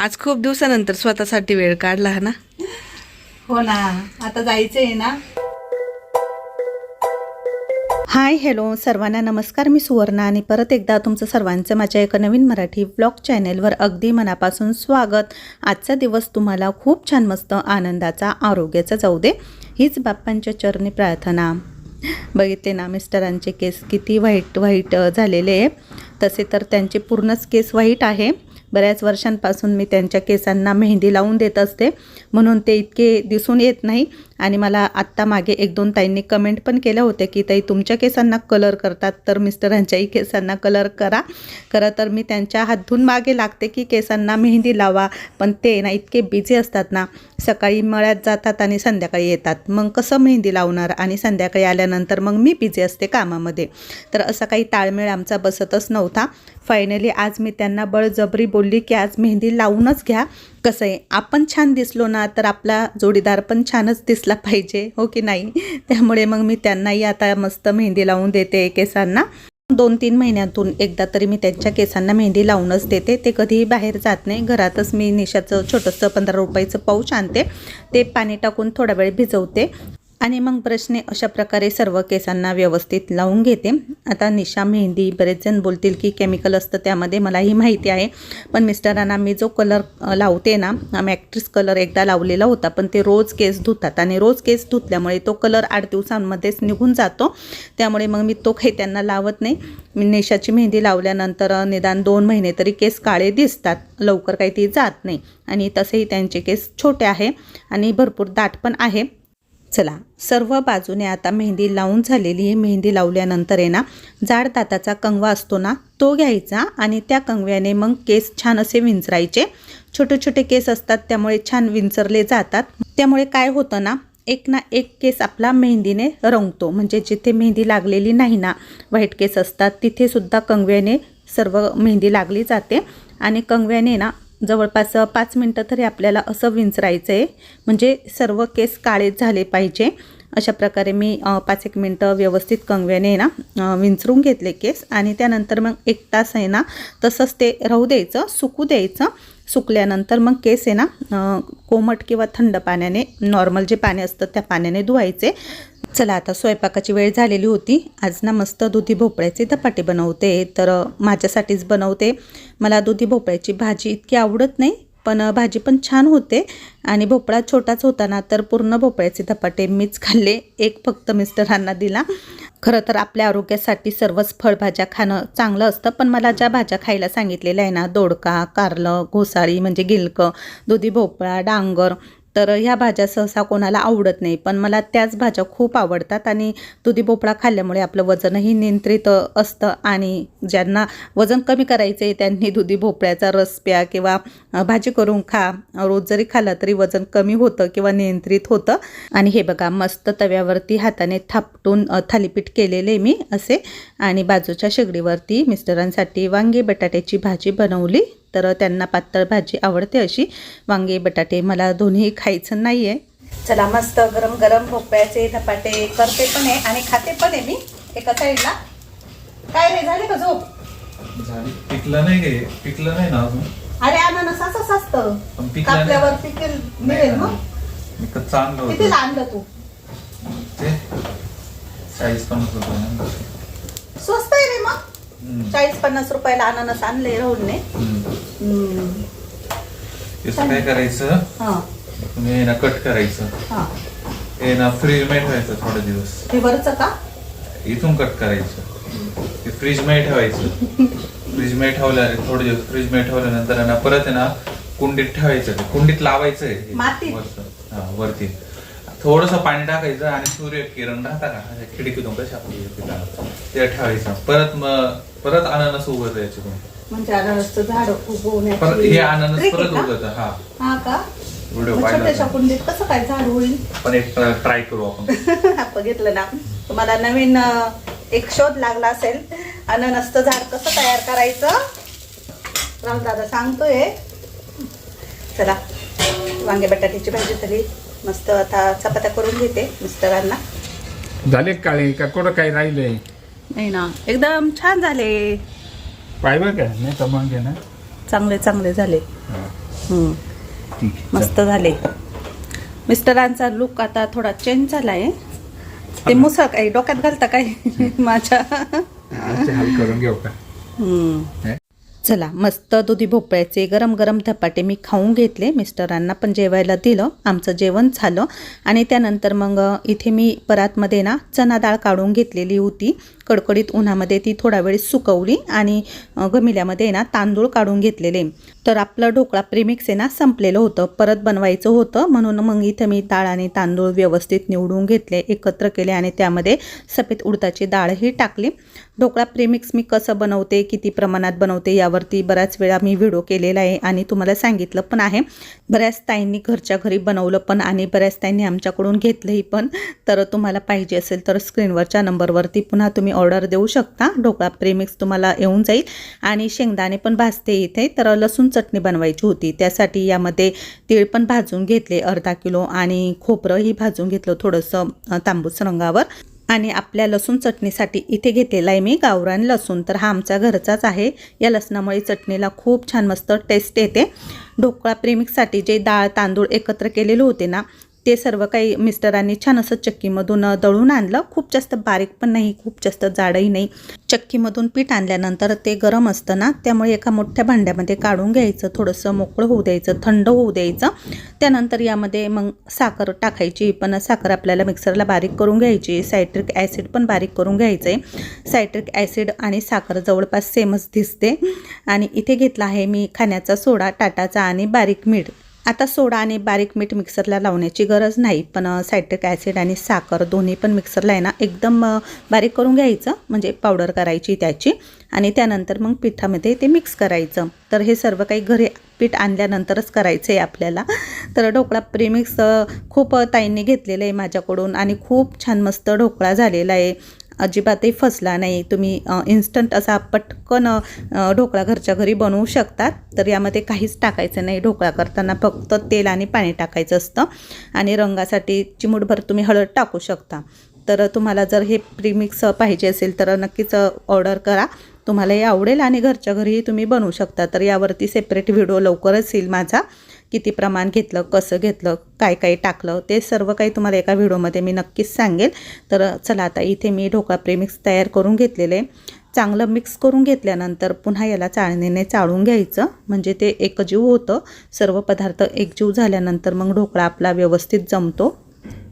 आज खूप दिवसानंतर स्वतःसाठी वेळ काढला हा ना? हो ना. आता जायचंय ना. Hi hello. सर्वांना नमस्कार. मी सुवर्णा आणि परत एकदा तुमचं सर्वांचं माझ्या एका नवीन मराठी ब्लॉग चॅनेलवर अगदी मनापासून स्वागत. आजचा दिवस तुम्हाला खूप छान मस्त आनंदाचा आरोग्याचा जाऊ दे. हीच बाप्पांच्या चरणी प्रार्थना. बघितले ना मिस्टरांचे केस किती व्हाईट व्हाईट अ, झालेले आहे. तसे तर त्यांचे पूर्णच केस व्हाईट आहे. बऱ्याच वर्षांपासून मी त्यांच्या केसांना मेहंदी लावून देत असते. म्हणून ते इतके दिसून येत नाही. आणि मला आत्ता मागे एक दोन ताईंनी कमेंट पण केल्या होत्या की ताई तुमच्या केसांना कलर करतात तर मिस्टरांच्याही केसांना कलर करा. खरं तर मी त्यांच्या हातून मागे लागते की केसांना मेहंदी लावा पण ते ना इतके बिझी असतात ना सकाळी मळ्यात जातात आणि संध्याकाळी येतात. मग कसं मेहंदी लावणार आणि संध्याकाळी आल्यानंतर मग मी बिझी असते कामामध्ये. तर असा काही ताळमेळ आमचा बसतच नव्हता. फायनली आज मी त्यांना बळजबरी बोलली की आज मेहंदी लावूनच घ्या. कसं आहे? आपण छान दिसलो ना तर आपला जोडीदार पण छानच दिसला पाहिजे हो की नाही? त्यामुळे मग मी त्यांनाही आता मस्त मेहंदी लावून देते केसांना. दोन तीन महिन्यातून एकदा तरी मी त्यांच्या केसांना मेहंदी लावूनच देते. ते कधीही बाहेर जात नाही. घरातच मी निशाचं छोटंसं पंधरा रुपयाचं पाऊच आणते. ते पाणी टाकून थोडा वेळ भिजवते. आणि मग ब्रशने अशा प्रकारे सर्व केसांना व्यवस्थित लावून घेते. आता निशा मेहंदी बरेच जण बोलतील की केमिकल असतं त्यामध्ये मलाही माहिती आहे. पण मिस्टरांना मी जो कलर लावते ना मॅक्ट्रिस कलर एकदा लावलेला होता पण ते रोज केस धुतात आणि रोज केस धुतल्यामुळे तो कलर आठ दिवसांमध्येच निघून जातो. त्यामुळे मग मी तो काही त्यांना लावत नाही. मी निशाची मेहंदी लावल्यानंतर निदान दोन महिने तरी केस काळे दिसतात. लवकर काही ती जात नाही. आणि तसेही त्यांचे केस छोटे आहे आणि भरपूर दाट पण आहे. चला सर्व बाजूने आता मेहंदी लावून झालेली आहे. मेहंदी लावल्यानंतर आहे ना जाड दाताचा कंगवा असतो ना तो घ्यायचा आणि त्या कंगव्याने मग केस छान असे विंचरायचे. छोटे छोटे केस असतात त्यामुळे छान विंचरले जातात. त्यामुळे काय होतं ना एक ना एक केस आपला मेहंदीने रंगतो. म्हणजे जिथे मेहंदी लागलेली नाही ना व्हाईट केस असतात तिथेसुद्धा कंगव्याने सर्व मेहंदी लागली जाते. आणि कंगव्याने ना जवळपास पाच मिनटं तरी आपल्याला असं विंचरायचं आहे म्हणजे सर्व केस काळे झाले पाहिजे. अशा प्रकारे मी पाच एक मिनटं व्यवस्थित कंगव्याने ना विंचरून घेतले केस. आणि त्यानंतर मग एक तास आहे ना तसंच ते राहू द्यायचं सुकू द्यायचं. सुकल्यानंतर मग केस आहे ना कोमट किंवा थंड पाण्याने नॉर्मल जे पाणी असतं त्या पाण्याने धुवायचे. चला आता स्वयंपाकाची वेळ झालेली होती. आज ना मस्त दुधी भोपळ्याचे धपाटे बनवते. तर माझ्यासाठीच बनवते. मला दुधी भोपळ्याची भाजी इतकी आवडत नाही. पण भाजी पण छान होते. आणि भोपळा छोटाच होता ना तर पूर्ण भोपळ्याचे धपाटे मीच खाल्ले. एक फक्त मिस्टरांना दिला. खरं तर आपल्या आरोग्यासाठी सर्वच फळभाज्या खाणं चांगलं असतं. पण मला ज्या भाज्या खायला सांगितलेल्या आहे ना दोडका कारलं घोसाळी म्हणजे गिलकं दुधी भोपळा डांगर तर ह्या भाज्या सहसा कोणाला आवडत नाही. पण मला त्याच भाज्या खूप आवडतात आणि दुधी भोपळा खाल्ल्यामुळे आपलं वजनही नियंत्रित असतं आणि ज्यांना वजन कमी करायचं आहे त्यांनी दुधी भोपळ्याचा रस प्या किंवा भाजी करून खा. रोज जरी खाल्ला तरी वजन कमी होतं किंवा नियंत्रित होतं. आणि हे बघा मस्त तव्यावरती हाताने थापटून थालीपीठ केलेले मी असे. आणि बाजूच्या शेगडीवरती मिस्टरांसाठी वांगी बटाट्याची भाजी बनवली. तर त्यांना पातळ भाजी आवडते अशी. वांगे बटाटे मला दोन्ही खायचं नाही आहे चला मस्त गरम गरम भोपळ्याचे धपाटे करते पण आहे आणि खाते पण आहे मी. एका साईडला. काय रे झाले का झोप? झाली. पिकलं नाही पिकलं नाही ना अजून. अरे अननस असंच असतं. कापल्यावर पिकेल मिळेल मग कच्चं आणलं तू. स्वस्त आहे रे मग. चाळीस पन्नास रुपयाला अननस आणले राहुलने काय करायचं? हा. तुम्ही हे ना कट करायचं. हा. हे ना फ्रीजमध्ये ठेवायचं थोडे दिवस. हे वरचं का? इथून कट करायचं. ते फ्रीजमध्ये ठेवायचं. फ्रीजमध्ये ठेवल्या थोडे दिवस फ्रीजमध्ये ठेवल्यानंतर आहे ना परत आहे ना कुंडीत ठेवायचं ते. कुंडीत लावायचं आहे हे. मातीत? वरचं. हा वरती. थोडस पाणी टाकायचं आणि सूर्य किरण राहता का? खिडकीतून कशा आपली पिकाला ते ठेवायचं. परत मग परत अननस उगवत याच्यातून. म्हणजे अननसचं झाड परत उगवण्याची हे अननस trick परत का? उगत हा. हा का? व्हिडिओ मग पाहिला छोट्याशा होता. कुंडीत कसं काय झाड होईल? पण एक ट्राय करू आपण. बघितलं ना. तुम्हाला नवीन अं, एक शोध लागला असेल. अननसचं झाड कसं तयार करायचं? राहुल दादा सांगतोय. चला. वांगे बटाट्याची भाजी झाली मस्त आता चपात्या करून घेते मिस्टरांना. झाले काळे? का कुठं काही राहिले नाही ना. एकदम छान झाले. पाहिजे का? नाही घे ना चांगले चांगले झाले. हम्म. ठीक आहे मस्त झाले. मिस्टरांचा लुक आता थोडा चेंज झाला आहे ते मुसळ काही डोक्यात घालता काय? माझ्या. चल. हाल करून घेऊ का? हम्म. हे? चला मस्त दुधी भोपळ्याचे गरम गरम धपाटे मी खाऊन घेतले. मिस्टरांना पण जेवायला दिलं. आमचं जेवण झालं. आणि त्यानंतर मग इथे मी परातमध्ये ना चना डाळ काढून घेतलेली होती. कडकडीत उन्हामध्ये ती थोडा वेळ सुकवली आणि गमिल्यामध्ये ना तांदूळ काढून घेतलेले. तर आपलं ढोकळा प्रेमिक्स आहे ना संपलेलं होतं. परत बनवायचं होतं. म्हणून मग इथं मी डाळ आणि तांदूळ व्यवस्थित निवडून घेतले एकत्र केले आणि त्यामध्ये सफेद उडदाची डाळही टाकली. ढोकळा प्रेमिक्स मी कसं बनवते किती प्रमाणात बनवते यावरती बऱ्याच वेळा मी व्हिडिओ केलेला आहे आणि तुम्हाला सांगितलं पण आहे. बऱ्याच ताईंनी घरच्या घरी बनवलं पण आणि बऱ्याच ताईंनी आमच्याकडून घेतलंही पण. तर तुम्हाला पाहिजे असेल तर स्क्रीनवरच्या नंबरवरती पुन्हा तुम्ही ऑर्डर देऊ शकता. ढोकळा प्रेमिक्स तुम्हाला येऊन जाईल. आणि शेंगदाणे पण भाजते इथे. तर लसूण चटणी बनवायची होती. त्यासाठी यामध्ये तीळ पण भाजून घेतले अर्धा किलो. आणि खोबरंही भाजून घेतलं थोडंसं तांबूस रंगावर. आणि आपल्या लसूण चटणीसाठी इथे घेतलेला आहे मी गावरान लसूण. तर हा आमच्या घरचाच आहे. या लसणामुळे चटणीला खूप छान मस्त टेस्ट येते. ढोकळा प्रेमिकसाठी जे डाळ तांदूळ एकत्र केलेले होते ना ते सर्व काही मिस्टरांनी छान असं चक्कीमधून दळून आणलं. खूप जास्त बारीक पण नाही खूप जास्त जाडही नाही. चक्कीमधून पीठ आणल्यानंतर ते गरम असतं ना त्यामुळे एका मोठ्या भांड्यामध्ये काढून घ्यायचं. थोडंसं मोकळं होऊ द्यायचं थंड होऊ द्यायचं. त्यानंतर यामध्ये मग साखर टाकायची पण साखर आपल्याला मिक्सरला बारीक करून घ्यायची. सायट्रिक ॲसिड पण बारीक करून घ्यायचं आहे सायट्रिक ॲसिड आणि साखर जवळपास सेमच दिसते. आणि इथे घेतला आहे मी खाण्याचा सोडा टाटाचा आणि बारीक मीठ. आता सोडा आणि बारीक मीठ मिक्सरला लावण्याची गरज नाही पण सायट्रिक ॲसिड आणि साखर दोन्ही पण मिक्सरला आहे ना एकदम बारीक करून घ्यायचं म्हणजे पावडर करायची त्याची आणि त्यानंतर मग पिठामध्ये ते मिक्स करायचं. तर हे सर्व काही घरी पीठ आणल्यानंतरच करायचं आहे आपल्याला. तर ढोकळा प्रेमिक्स खूप ताईंनी घेतलेलं आहे माझ्याकडून आणि खूप छान मस्त ढोकळा झालेला आहे. अजिबातही फसला नाही. तुम्ही इन्स्टंट असा पटकन ढोकळा घरच्या घरी बनवू शकतात. तर यामध्ये काहीच टाकायचं नाही. ढोकळा करताना फक्त तेल आणि पाणी टाकायचं असतं. आणि रंगासाठी चिमूटभर तुम्ही हळद टाकू शकता. तर तुम्हाला जर हे प्रीमिक्स पाहिजे असेल तर नक्कीच ऑर्डर करा. तुम्हाला हे आवडेल आणि घरच्या घरीही तुम्ही बनवू शकता. तर यावरती सेपरेट व्हिडिओ लवकरच येईल माझा. किती प्रमाण घेतलं कसं घेतलं काय काय टाकलं ते सर्व काही तुम्हाला एका व्हिडिओमध्ये मी नक्कीच सांगेल. तर चला आता इथे मी ढोका प्रेमिक्स तयार करून घेतलेले. आहे. चांगलं मिक्स करून घेतल्यानंतर पुन्हा याला चाळणीने चाळून घ्यायचं. म्हणजे ते एकजीव होतं. सर्व पदार्थ एकजीव झाल्यानंतर मग ढोकळा आपला व्यवस्थित जमतो.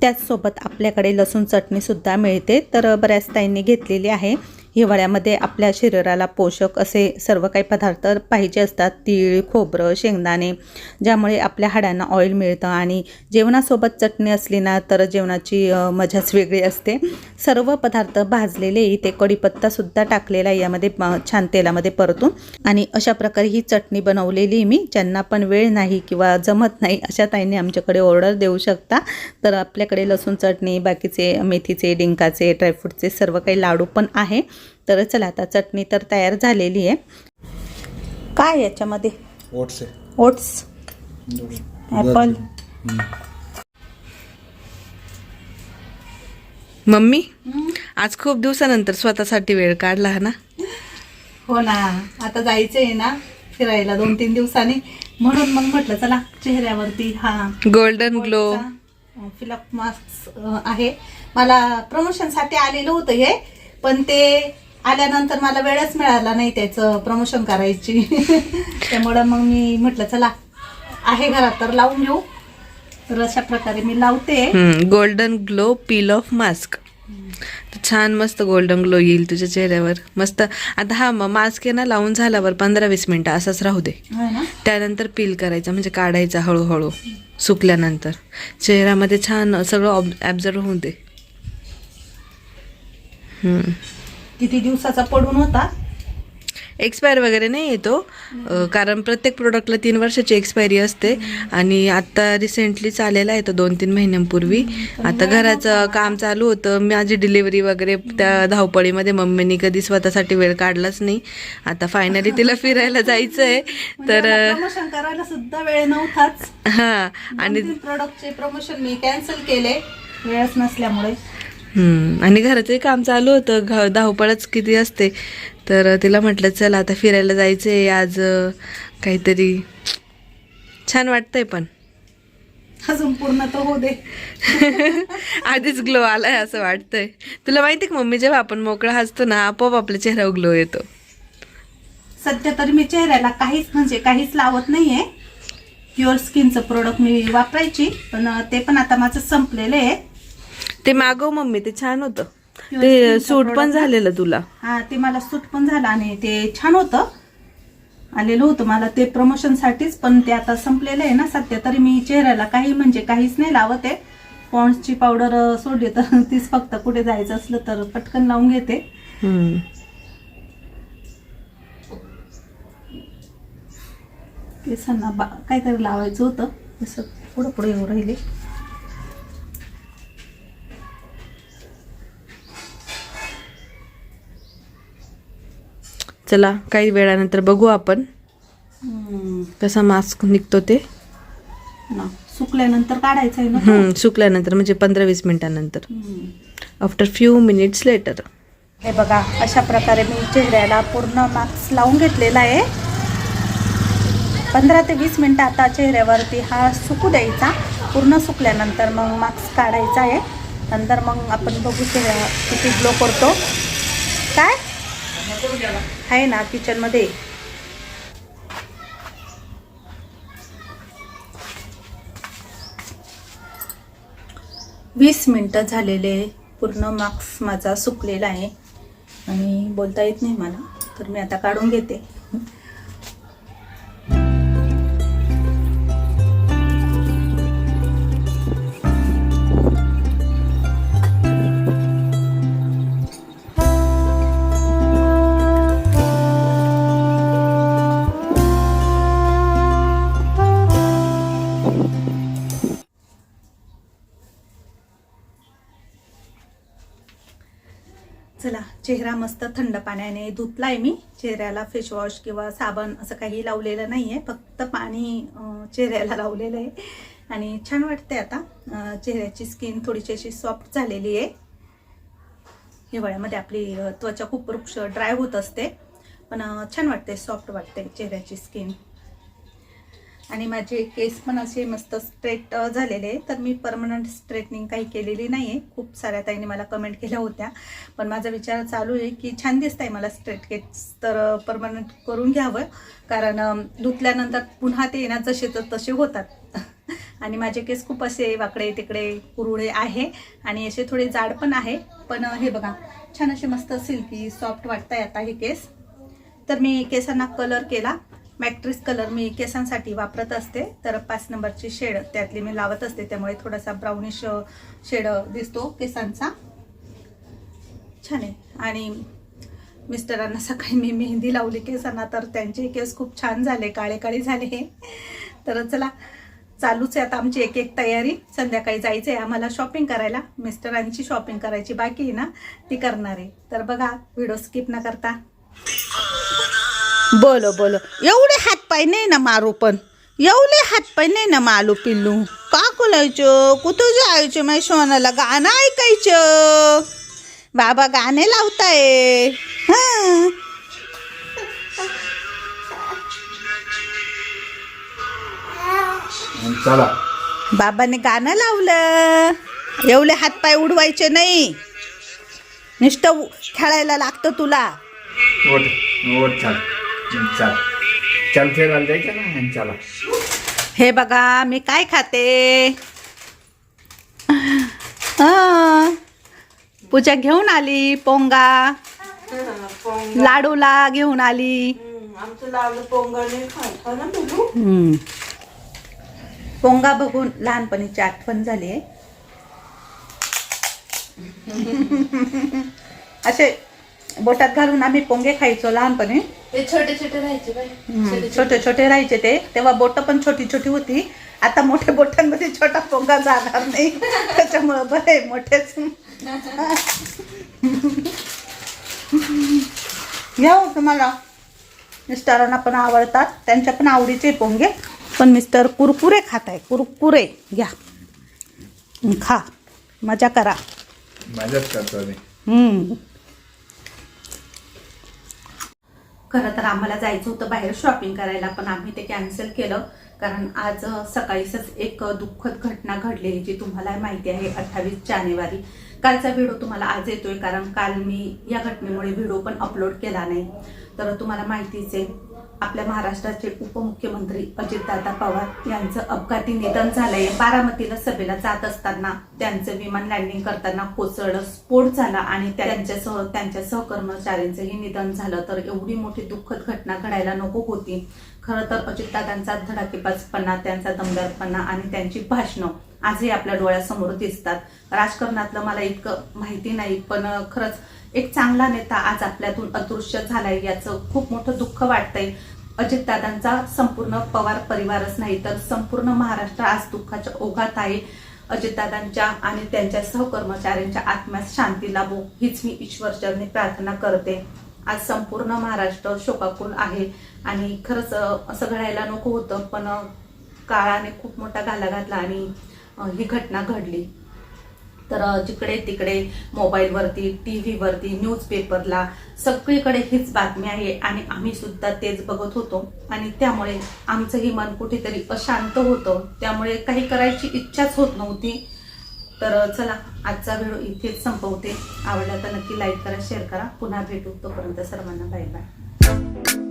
त्याचसोबत आपल्याकडे लसूण चटणीसुद्धा मिळते. तर बऱ्याच ताईंनी घेतलेली आहे. हिवाळ्यामध्ये आपल्या शरीराला पोषक असे सर्व काही पदार्थ पाहिजे असतात. तीळ खोबरं शेंगदाणे ज्यामुळे आपल्या हाडांना ऑइल मिळतं आणि जेवणासोबत चटणी असली ना तर जेवणाची मजाच वेगळी असते. सर्व पदार्थ भाजलेले इथे कढीपत्तासुद्धा टाकलेला आहे. यामध्ये छान तेलामध्ये परतून आणि अशा प्रकारे ही चटणी बनवलेली मी. ज्यांना पण वेळ नाही किंवा जमत नाही अशा ताईंनी आमच्याकडे ऑर्डर देऊ शकता. तर आपल्याकडे लसूण चटणी बाकीचे मेथीचे डिंकाचे ड्रायफ्रूटचे सर्व काही लाडू पण आहे. तर चला आता चटणी तर तयार झालेली आहे. काय याच्यामध्ये? ओट्स आहे. ओट्स? ॲपल मम्मी आज खूप दिवसानंतर स्वतःसाठी वेळ काढला हा ना? हो ना. आता जायचंय ना फिरायला दोन तीन दिवसांनी. म्हणून मग म्हटलं चला चेहऱ्यावरती हा. गोल्डन ग्लो फिलअप मास्क आहे. मला प्रमोशनसाठी आलेलं होतं हे. पण ते आल्यानंतर मला वेळच मिळाला नाही त्याचं प्रमोशन करायची. त्यामुळं मग मी म्हटलं चला आहे घरात तर लावून घेऊ. तर अशा प्रकारे मी लावते. Golden glow peel off mask छान मस्त गोल्डन ग्लो येईल तुझ्या चेहऱ्यावर. मस्त आता हा मास्क आहे ना लावून झाल्यावर पंधरा वीस मिनिटं असंच राहू दे. है ना? त्यानंतर पील करायचा म्हणजे काढायचा हळूहळू. सुकल्यानंतर. चेहऱ्यामध्ये छान सगळं ॲब्झर्व होऊ दे. किती दिवसाचा पडून होता? एक्सपायर वगैरे नाही येतो. कारण प्रत्येक प्रोडक्टला तीन वर्षाची एक्सपायरी असते. आणि आता रिसेंटलीच आलेला आहे तो दोन तीन महिन्यांपूर्वी. आता घराचं काम चालू होतं. माझी डिलिव्हरी वगैरे त्या धावपळीमध्ये मम्मीनी कधी स्वतःसाठी वेळ काढलाच नाही. आता फायनली तिला फिरायला जायचं आहे तर प्रमोशन करायला सुद्धा वेळ नव्हताच. हां. आणि प्रोडक्टचे प्रमोशन मी कॅन्सल केले. वेळच नसल्यामुळे. आणि घराचंही काम चालू होतं. घ धावपळच किती असते. तर तिला म्हटलं चल आता फिरायला जायचंय आज अं, काहीतरी. छान वाटतंय पण. अजून पूर्ण तर हो दे. आधीच ग्लो आलाय असं वाटतंय. तुला माहिती का मम्मी जेव्हा आपण मोकळा हसतो ना आपोआप आपल्या चेहऱ्यावर ग्लो येतो. सध्या तरी मी चेहऱ्याला काहीच म्हणजे काहीच लावत नाहीये. प्युअर स्किनचं प्रोडक्ट मी वापरायची. पण ते पण आता माझं संपलेलं आहे. ते मागव मम्मी ते छान होतं. ते सूट पण. झालेलं तुला. हा ते मला सूट पण झालं आणि ते छान होतं. आलेलं होतं मला ते प्रमोशनसाठीच पण ते आता संपलेलं आहे ना सध्या तरी मी चेहऱ्याला काही म्हणजे काहीच नाही लावत आहे. पॉन्ड्सची पावडर सोडली तर तीच फक्त कुठे जायचं असलं तर पटकन लावून घेते. केसांना बा काहीतरी लावायचं होतं. असं पुढं पुढे येऊ राहिले. चला काही वेळानंतर बघू आपण. कसा मास्क निघतो ते. ना सुकल्यानंतर काढायचं आहे ना सुकल्यानंतर म्हणजे पंधरा वीस मिनिटानंतर. आफ्टर फ्यू मिनिट्स लेटर हे बघा अशा प्रकारे मी चेहऱ्याला पूर्ण मास्क लावून घेतलेला आहे. पंधरा ते वीस मिनटं आता चेहऱ्यावरती हा सुकू द्यायचा. पूर्ण सुकल्यानंतर मग मास्क काढायचा आहे. नंतर मग आपण बघू चेहरा किती ग्लो करतो. काय? आहे ना किचनमध्ये वीस मिनटं झालेले पूर्ण मार्क्स माझा सुकलेला आहे. आणि बोलता येत नाही मला तर मी आता काढून घेते. चला चेहरा मस्त थंड पाण्याने धुतलाय मी. चेहऱ्याला फेसवॉश किंवा साबण असं काही लावलेलं नाही आहे फक्त पाणी चेहऱ्याला लावलेलं आहे. आणि छान वाटते आता. चेहऱ्याची स्किन थोडीशी अशी सॉफ्ट झालेली आहे. हिवाळ्यामध्ये आपली त्वचा खूप वृक्ष ड्राय होत असते. पण छान वाटते सॉफ्ट वाटते चेहऱ्याची स्किन आणि माझे केस पण असे मस्त स्ट्रेट झालेले आहे तर मी परमनंट स्ट्रेटनिंग काही केलेली नाही आहे खूप साऱ्या ताईने मला कमेंट केल्या होत्या. पण माझा विचार चालू आहे की छान दिसत आहे मला स्ट्रेट केस. तर परमनंट करून घ्यावं. कारण धुतल्यानंतर पुन्हा ते येणार जसे तर तसे होतात. आणि माझे केस खूप असे वाकडे तिकडे कुरुळे आहे. आणि असे थोडे जाड पण आहे. पण हे बघा छान असे मस्त सिल्की सॉफ्ट वाटत आता हे केस. तर मी केसांना कलर केला. मॅट्रिस कलर मी केसांसाठी वापरत असते. तर पाच नंबरची शेड त्यातली मी लावत असते. त्यामुळे थोडासा ब्राउनिश शेड दिसतो केसांचा. छान आहे. आणि मिस्टरांना सकाळी मी मेहंदी लावली केसांना. तर त्यांचे केस खूप छान झाले. काळे काळे झाले. तर चला चालूच आहे आता आमची एक एक तयारी. संध्याकाळी जायचं आहे आम्हाला शॉपिंग करायला. मिस्टरांची शॉपिंग करायची बाकी आहे ना ती करणार आहे. तर बघा व्हिडिओ स्किप न करता. बोलो बोलो. एवढे हातपाय नाही ना मारू पण. एवढे हातपाय नाही ना मालू पिल्लू. का बोलायचं कुठं जायचं माझ्या सोनाला? गाणं ऐकायचं. बाबा गाणे लावताय. हा. चला. बाबाने गाणं लावलं. एवढे हातपाय उडवायचे नाही. नुसतं खेळायला लागतं तुला. ओट ओट चल. फिरायला द्यायचं ना ह्यांच्याला. हे बघा मी काय खाते? पूजा घेऊन आली पोंगा. लाडूला घेऊन आली. पोंगा बघून लहानपणीची आठवण झाली आहे. असे बोटात घालून आम्ही पोंगे खायचो लहानपणी. ते छोटे छोटे राहायचे बाई. हम्म, छोटे छोटे. राहायचे ते. तेव्हा बोट पण छोटी छोटी होती. आता मोठ्या बोटांमध्ये छोटा पोंगा जाणार नाही. त्याच्यामुळं बरे मोठेच. घ्या हो तुम्हाला. मिस्टरांना पण आवडतात. त्यांच्या पण आवडीचे पोंगे. पण मिस्टर कुरकुरे खात आहे कुरकुरे घ्या. खा. मजा करा. माझ्याच करतो खरं तर आम्हाला जायचं होतं बाहेर शॉपिंग करायला पण आम्ही ते कॅन्सल केलं. कारण आज सकाळीच एक दुःखद घटना घडलेली जी तुम्हाला माहिती आहे अठ्ठावीस जानेवारी. कालचा व्हिडिओ तुम्हाला आज येतोय कारण काल मी या घटनेमुळे व्हिडिओ पण अपलोड केला नाही. तर तुम्हाला माहितीच आहे आपल्या महाराष्ट्राचे उपमुख्यमंत्री अजितदादा पवार यांचं अपघाती निधन झालंय. बारामतीला सभेला जात असताना त्यांचं विमान लँडिंग करताना कोसळलं स्फोट झाला आणि त्यांच्यासह त्यांच्या सहकर्मचाऱ्यांचंही निधन झालं. तर एवढी मोठी दुःखद घटना घडायला नको होती. खरं तर अजितदादांचा धडाकेबाजपणा त्यांचा दमदारपणा आणि त्यांची भाषणं आजही आपल्या डोळ्यासमोर दिसतात. राजकारणातलं मला इतकं माहिती नाही पण खरंच एक चांगला नेता आज आपल्यातून अदृश्य झालाय याचं खूप मोठं दुःख वाटतंय. अजितदादांचा संपूर्ण पवार परिवारच नाही तर संपूर्ण महाराष्ट्र आज दुःखाच्या ओघात आहे. अजितदादांच्या आणि त्यांच्या सहकर्मचाऱ्यांच्या आत्म्यास शांती लाभो हीच मी ईश्वरचरणी प्रार्थना करते. आज संपूर्ण महाराष्ट्र शोकाकुल आहे. आणि खरंच असं घडायला नको होतं पण काळाने खूप मोठा घाला घातला आणि ही घटना घडली. तर जिकडे तिकडे मोबाईलवरती टी व्हीवरती न्यूजपेपरला सगळीकडे हीच बातमी आहे आणि आम्ही सुद्धा तेच बघत होतो. आणि त्यामुळे आमचंही मन कुठेतरी अशांत होतं. त्यामुळे काही करायची इच्छाच होत नव्हती. तर चला आजचा व्हिडिओ इथेच संपवते. आवडला तर नक्की लाईक करा शेअर करा. पुन्हा भेटू तोपर्यंत सर्वांना बाय बाय